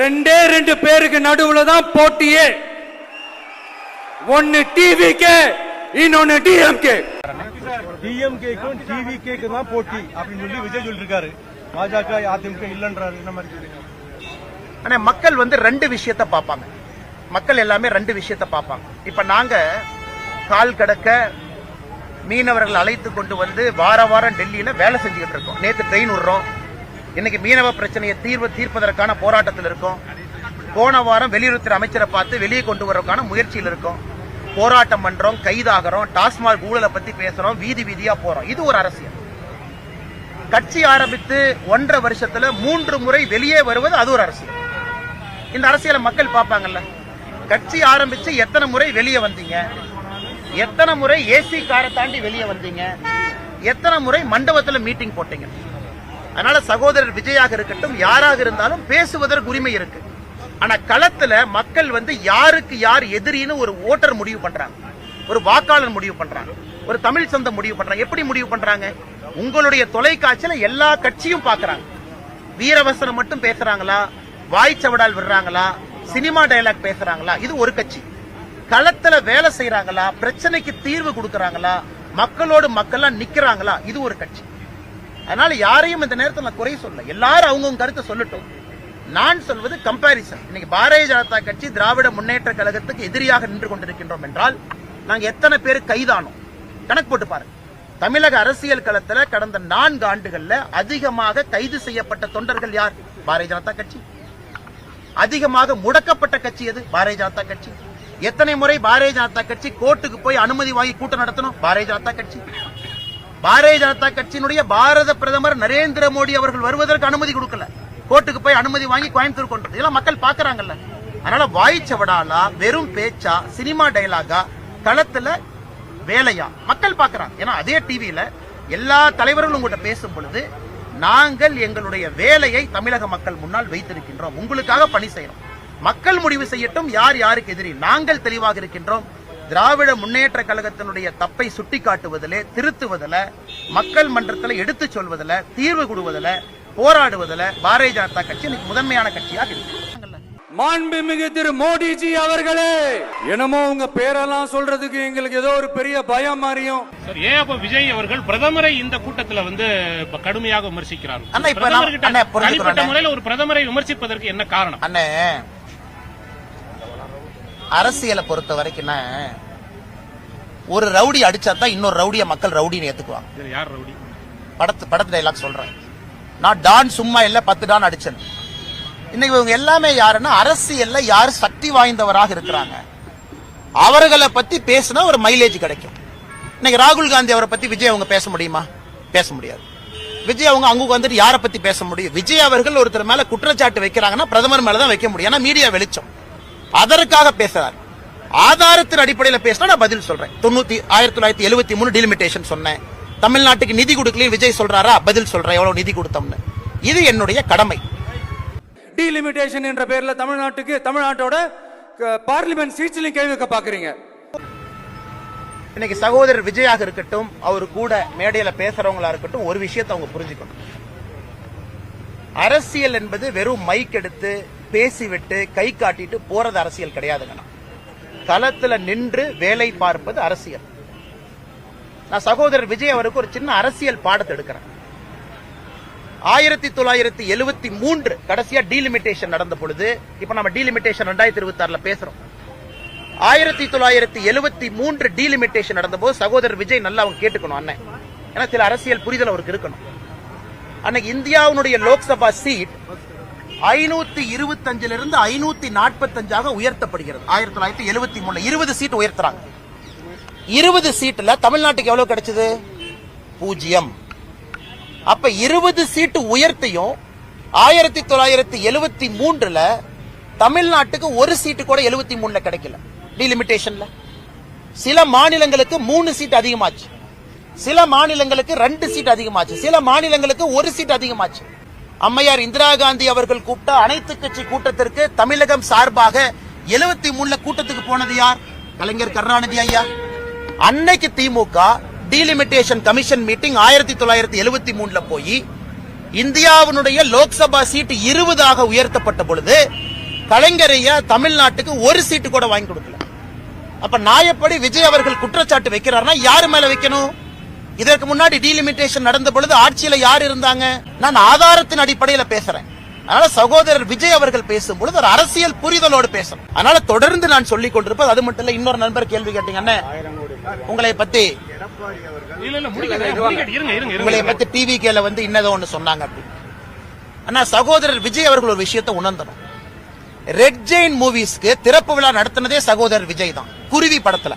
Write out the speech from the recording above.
ரெண்டே ரெண்டு பேருக்கு நடுவுல தான் போட்டியே. ஒன்னு டிவிக்கு இன்னொன்னு டிஎம்கே டிஎம்கேக்கும் டிவிகேக்கு தான் போட்டி அப்படின்னு சொல்லி விஜய் சொல்லிருக்காரு. பாஜக அதிமுக இல்லன்றாரு. இந்த மாதிரி ஆனா மக்கள் வந்து ரெண்டு விஷயத்த பார்ப்பாங்க. மக்கள் எல்லாமே ரெண்டு விஷயத்த பார்ப்பாங்க. இப்ப நாங்க கால் கடக்க மீனவர்கள் அழைத்து கொண்டு வந்து வார வாரம் டெல்லியில வேலை செஞ்சுக்கிட்டு இருக்கோம். நேத்து ட்ரெயின் விடுறோம். இன்னைக்கு மீனவ பிரச்சனையை தீர்வு தீர்ப்பதற்கான போராட்டத்தில் இருக்கும். போன வாரம் வெளியுறவுத்துறை அமைச்சரை பார்த்து வெளியே கொண்டு வரதுக்கான முயற்சியில் இருக்கும். போராட்டம் பண்றோம் கைதாகிறோம் டாஸ்மாக் ஊழலை பத்தி பேசுறோம் வீதி வீதியா போறோம். இது ஒரு அரசியல். கட்சி ஆரம்பித்து ஒன்றரை வருஷத்துல மூன்று முறை வெளியே வருவது அது ஒரு அரசியல். இந்த அரசியலை மக்கள் பார்ப்பாங்கல்ல. கட்சி ஆரம்பிச்சு எத்தனை முறை வெளியே வந்தீங்க? எத்தனை முறை ஏசி காரை தாண்டி வெளியே வந்தீங்க? எத்தனை முறை மண்டபத்தில் மீட்டிங் போட்டீங்க? அதனால சகோதரர் விஜயாக இருக்கட்டும் யாராக இருந்தாலும் பேசுவதற்கு உரிமை இருக்கு. ஆனா களத்துல மக்கள் வந்து யாருக்கு யார் எதிரின்னு ஒரு ஓட்டர் முடிவு பண்றாங்க. ஒரு வாக்காளர் முடிவு பண்றாங்க. ஒரு தமிழ் சொந்தம் முடிவு பண்றாங்க. எப்படி முடிவு பண்றாங்க? உங்களுடைய தொலைக்காட்சியில எல்லா கட்சியும் பாக்குறாங்க. வீரவசனம் மட்டும் பேசுறாங்களா? வாய்ச்சவடால் விடுறாங்களா? சினிமா டயலாக் பேசுறாங்களா? இது ஒரு கட்சி. களத்துல வேலை செய்யறாங்களா பிரச்சனைக்கு தீர்வு கொடுக்கறாங்களா? மக்களோடு மக்களா நிக்கிறாங்களா? இது ஒரு கட்சி. அதனால யாரையும் இந்த நேரத்தில் நான் குறை சொல்ல. எல்லாரும் அவங்கவுங்க கருத்தை சொல்லட்டும். நான் சொல்வது கம்பாரிசன் இன்னைக்கு பாரதிய ஜனதா கட்சி திராவிட முன்னேற்ற கழகத்துக்கு எதிரியாக நின்று கொண்டிருக்கின்றோம் என்றால் நாங்க எத்தனை பேர் கைதானோம்? கணக்கு போட்டு பாருங்க. தமிழக அரசியல் களத்துல கடந்த நான்கு ஆண்டுகள்ல அதிகமாக கைது செய்யப்பட்ட தொண்டர்கள் யார்? பாரதிய ஜனதா கட்சி. அதிகமாக முடக்கப்பட்ட கட்சி எது? பாரதிய ஜனதா கட்சி. எத்தனை முறை பாரதிய ஜனதா கட்சி கோர்ட்டுக்கு போய் அனுமதி வாங்கி கூட்டம் நடத்தணும்? பாரதிய ஜனதா கட்சி. பாரதிய ஜனதா கட்சியினுடைய பாரத பிரதமர் நரேந்திர மோடி அவர்கள் வருவதற்கு அனுமதி கொடுக்கல. கோர்ட்டுக்கு போய் அனுமதி வாங்கி கோயம்புத்தூர் கொண்டு இதெல்லாம் மக்கள் பாக்குறாங்கல்ல அதனால வாய்ச்சவடாலா வெறும் பேச்சா சினிமா டயலாகா களத்துல வேலையா? மக்கள் பாக்குறாங்க ஏன்னா அதே டிவியில எல்லா தலைவர்களும் உங்கள்கிட்ட பேசும் பொழுது நாங்கள் எங்களுடைய வேலையை தமிழக மக்கள் முன்னால் வைத்திருக்கின்றோம். உங்களுக்காக பணி செய்யறோம். மக்கள் முடிவு செய்யட்டும் யார் யாருக்கு எதிரி? நாங்கள் தெளிவாக இருக்கின்றோம். திராவிட முன்னேற்ற கழகத்தினுடைய தப்பை சுட்டிக்காட்டுவதிலே திருத்துவதில் மக்கள் மன்றத்தில் எடுத்துச் சொல்வதில் தீர்வு கொடுவதில் போராடுவதில் பாரதிய ஜனதா கட்சி இன்னைக்கு முதன்மையான கட்சியாக இருக்கு. மாண்புமிகு திரு மோடிஜி அவர்களே என்னமோ உங்க பேரெல்லாம் சொல்றதுக்கு எங்களுக்கு ஏதோ ஒரு பெரிய பயம் மாதிரியும். சார் ஏன் அப்ப விஜய் அவர்கள் பிரதமரை இந்த கூட்டத்துல வந்து கடுமையாக விமர்சிக்கிறார் தனிப்பட்ட. முறையில ஒரு பிரதமரை விமர்சிப்பதற்கு என்ன காரணம்? அண்ணே அரசியலை பொறுத்த வரைக்கும்னா ஒரு ரவுடி அடிச்சா தான் இன்னொரு ரவுடிய மக்கள் ரவுடின்னு ஏத்துக்குவாங்க. யார் ரவுடி? படத்து படத்து டைலாக் சொல்றேன். நான் டான் சும்மா இல்ல பத்து டான் அடிச்சேன். இன்னைக்கு இவங்க எல்லாமே யாருன்னா அரசியல்ல யார் சக்தி வாய்ந்தவராக இருக்கிறாங்க. அவர்களை பத்தி பேசினா ஒரு மைலேஜ் கிடைக்கும். இன்னைக்கு ராகுல் காந்தி அவரை பத்தி விஜய் அவங்க பேச முடியுமா? பேச முடியாது. விஜய் அவங்க அங்க வந்துட்டு யாரை பத்தி பேச முடியும்? விஜய் அவர்கள் ஒருத்தர் மேல குற்றச்சாட்டு வைக்கிறாங்கன்னா பிரதமர் மேல தான் வைக்க முடியும். ஏன்னா மீடியா வெளிச்சம். அதற்காக பேசுறாரு. ஆதாரத்தின் அடிப்படையில் பேசினா நான் பதில் சொல்றேன். தொண்ணூத்தி ஆயிரத்தி தொள்ளாயிரத்தி எழுபத்தி மூணு டிலிமிட்டேஷன் சொன்னேன். தமிழ்நாட்டுக்கு நிதி கொடுக்கலையும் விஜய் சொல்றாரா? பதில் சொல்றேன் எவ்வளவு நிதி கொடுத்தோம்னு. இது என்னுடைய கடமை. டீலிமிட்டேஷன் என்ற பேர்ல தமிழ்நாட்டுக்கு தமிழ்நாட்டோட பார்லிமெண்ட் சீட்ஸ்லயும் கை வைக்க பாக்குறீங்க. இன்னைக்கு சகோதரர் விஜயாக இருக்கட்டும் அவர் கூட மேடையில பேசுறவங்களா இருக்கட்டும் ஒரு விஷயத்தை அவங்க புரிஞ்சுக்கணும். அரசியல் என்பது வெறும் மைக் எடுத்து பேசிவிட்டு கை காட்டிட்டு போறது அரசியல் கிடையாதுங்கண்ணா. களத்துல நின்று வேலை பார்ப்பது அரசியல். நான் சகோதரர் விஜய் அவருக்கு ஒரு சின்ன அரசியல் பாடத்தை எடுக்கிறேன். ஆயிரத்தி தொள்ளாயிரத்தி எழுபத்தி மூன்று கடைசியா டீலிமிட்டேஷன் நடந்த பொழுது இப்ப நம்ம டீலிமிட்டேஷன் ரெண்டாயிரத்தி இருபத்தி ஆறுல பேசுறோம். ஆயிரத்தி தொள்ளாயிரத்தி எழுபத்தி மூன்று டீலிமிட்டேஷன் நடந்தபோது சகோதரர் விஜய் நல்லா அவங்க கேட்டுக்கணும் அண்ணன். ஏன்னா சில அரசியல் புரிதல் அவருக்கு இருக்கணும். அன்னைக்கு இந்தியாவுடைய லோக்சபா சீட் ஐநூத்தி இருபத்தஞ்சுல இருந்து ஐநூத்தி நாற்பத்தஞ்சாக உயர்த்தப்படுகிறது. ஆயிரத்தி தொள்ளாயிரத்தி எழுபத்தி மூணு இருபது சீட் உயர்த்துறாங்க. இருபது சீட்ல தமிழ்நாட்டுக்கு எவ்வளவு கிடைச்சது? பூஜ்ஜியம். அப்ப இருபது சீட்டு உயர்த்தியும் ஆயிரத்தி தொள்ளாயிரத்தி எழுபத்தி மூன்றுல தமிழ்நாட்டுக்கு ஒரு சீட்டு கூட எழுபத்தி மூணுல கிடைக்கல. டிலிமிட்டேஷன்ல சில மாநிலங்களுக்கு மூணு சீட் அதிகமாச்சு. சில மாநிலங்களுக்கு ரெண்டு சீட் அதிகமாச்சு. சில மாநிலங்களுக்கு ஒரு சீட் அதிகமாச்சு. அம்மையார் இந்திரா காந்தி அவர்கள் கூப்பிட்ட அனைத்து கட்சி கூட்டத்திற்கு தமிழகம் சார்பாக எழுபத்தி மூணுல கூட்டத்துக்கு போனது யார்? கலைஞர் கருணாநிதி ஐயா. அன்னைக்கு திமுக டீலிமிட்டேஷன் கமிஷன் மீட்டிங் ஆயிரத்தி தொள்ளாயிரத்தி எழுபத்தி மூணுல போய் இந்தியாவினுடைய லோக்சபா சீட்டு இருபதாக உயர்த்தப்பட்ட பொழுது கலைஞரையா தமிழ்நாட்டுக்கு ஒரு சீட்டு கூட வாங்கி கொடுக்கல. அப்ப நியாயப்படி விஜய் அவர்கள் குற்றச்சாட்டு வைக்கிறார்னா யாரு மேல வைக்கணும்? இதற்கு முன்னாடி டீலிமிட்டேஷன் நடந்த பொழுது ஆட்சியில யார் இருந்தாங்க? நான் ஆதாரத்தின் அடிப்படையில பேசுறேன். அதனால சகோதரர் விஜய் அவர்கள் பேசும் பொழுது ஒரு அரசியல் புரிதலோடு பேசணும் அதனால தொடர்ந்து நான் சொல்லிக் கொண்டிருப்பது அது மட்டும் இல்ல இன்னொரு நண்பர் கேள்வி கேட்டீங்க உங்களை பத்தி. உங்களை பத்தி டிவி கேல வந்து இன்னதோ ஒண்ணு சொன்னாங்க அப்படி. ஆனா சகோதரர் விஜய் அவர்கள் ஒரு விஷயத்தை உணர்ந்தணும் ரெட் ஜெயின் மூவிஸ்க்கு திறப்பு விழா நடத்தினதே சகோதரர் விஜய் தான். குருவி படத்துல.